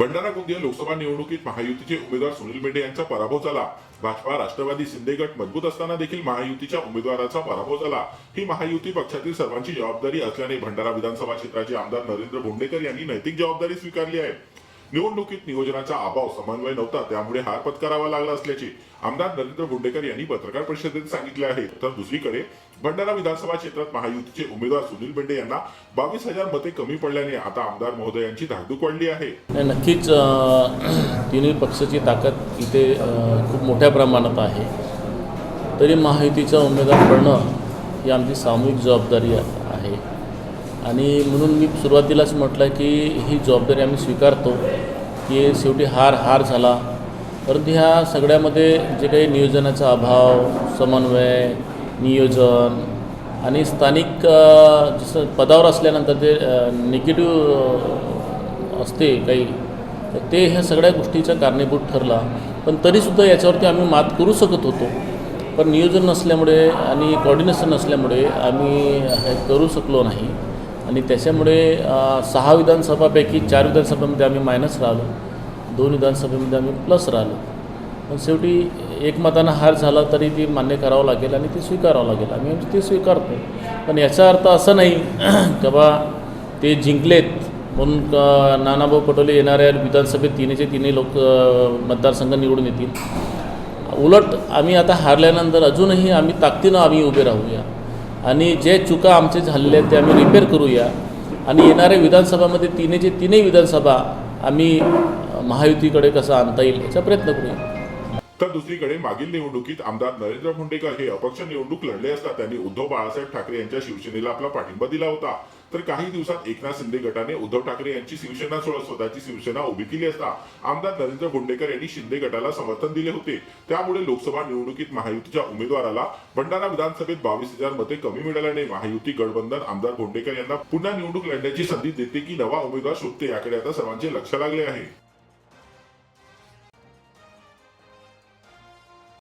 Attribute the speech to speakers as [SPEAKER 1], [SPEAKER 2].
[SPEAKER 1] भंडारा गोंदिया लोकसभा निवडणुकीत महायुतीचे उमेदवार सुनील मेंढे यांचा पराभव झाला. भाजपा राष्ट्रवादी शिंदे गट मजबूत असताना देखील महायुतीच्या उमेदवाराचा पराभव झाला. ही महायुती पक्षातील सर्वांची जबाबदारी असल्याने भंडारा विधानसभा क्षेत्राचे आमदार नरेंद्र भोंडेकर यांनी नैतिक जबाबदारी स्वीकारली आहे. निवडणुकीत नियोजनाचा अभाव समन्वय नव्हता त्यामुळे हार पत्करावा लागला असल्याचे आमदार नरेंद्र गुंडेकर यांनी पत्रकार परिषदेत सांगितले आहे. तर दुसरीकडे भंडारा विधानसभा क्षेत्रात महायुतीचे उमेदवार सुनील बेंडे यांना बावीस हजार मते कमी पडल्याने आता आमदार महोदयांची धाकधूक वाढली आहे.
[SPEAKER 2] नक्कीच तिन्ही पक्षाची ताकद इथे खूप मोठ्या प्रमाणात आहे. तरी महायुतीचा उमेदवार करणं ही आमची सामूहिक जबाबदारी आहे. आणि म्हणून मी सुरुवातीलाच म्हटलं की ही जबाबदारी आम्ही स्वीकारतो की शेवटी हार हार झाला. परंतु ह्या सगळ्यामध्ये जे काही नियोजनाचा अभाव समन्वय नियोजन आणि स्थानिक जसं पदावर असल्यानंतर ते निगेटिव्ह असते काही तर ते ह्या सगळ्या गोष्टीचा कारणीभूत ठरला. पण तरीसुद्धा याच्यावरती आम्ही मात करू शकत होतो. पण नियोजन नसल्यामुळे आणि कॉर्डिनेशन नसल्यामुळे आम्ही हे करू शकलो नाही. आणि त्याच्यामुळे सहा विधानसभापैकी चार विधानसभेमध्ये आम्ही मायनस राहिलो. दोन विधानसभेमध्ये आम्ही प्लस राहिलो. पण शेवटी एकमतानं हार झाला तरी ती मान्य करावं लागेल आणि ती स्वीकारावं लागेल. आम्ही ते स्वीकारतो. पण याचा अर्थ असा नाही की बा ते जिंकलेत म्हणून नानाभाऊ पटोले येणाऱ्या विधानसभेत तिन्हीचे तिन्ही लोक मतदारसंघ निवडून येतील. उलट आम्ही आता हारल्यानंतर अजूनही आम्ही ताकदीनं आम्ही उभे राहूया. आणि जे चुका आमचे झालेले आहेत ते आम्ही रिपेअर करूया. आणि येणाऱ्या विधानसभामध्ये तिन्हीचे तीनही विधानसभा आम्ही महायुतीकडे कसं आणता येईल याचा प्रयत्न करूया.
[SPEAKER 1] तर दुसरीकडे मागील निवडणुकीत आमदार नरेंद्र भोंडेकर हे अपक्ष निवडणूक लढले असता त्यांनी उद्धव बाळासाहेब ठाकरे यांच्या शिवसेनेला आपला पाठिंबा दिला होता. तर काही दिवसात एकनाथ शिंदे गटाने उद्धव ठाकरे यांची शिवसेना सोडत स्वतःची शिवसेना उभी केली असता आमदार नरेंद्र गोंडेकर यांनी शिंदे गटाला समर्थन दिले होते. त्यामुळे लोकसभा निवडणुकीत महायुतीच्या उमेदवाराला भंडारा विधानसभेत बावीस हजार मते कमी मिळाल्याने महायुती गठबंधन आमदार गोंडेकर यांना पुन्हा निवडणूक लढण्याची संधी देते की नवा उमेदवार शोधते याकडे आता सर्वांचे लक्ष लागले आहे.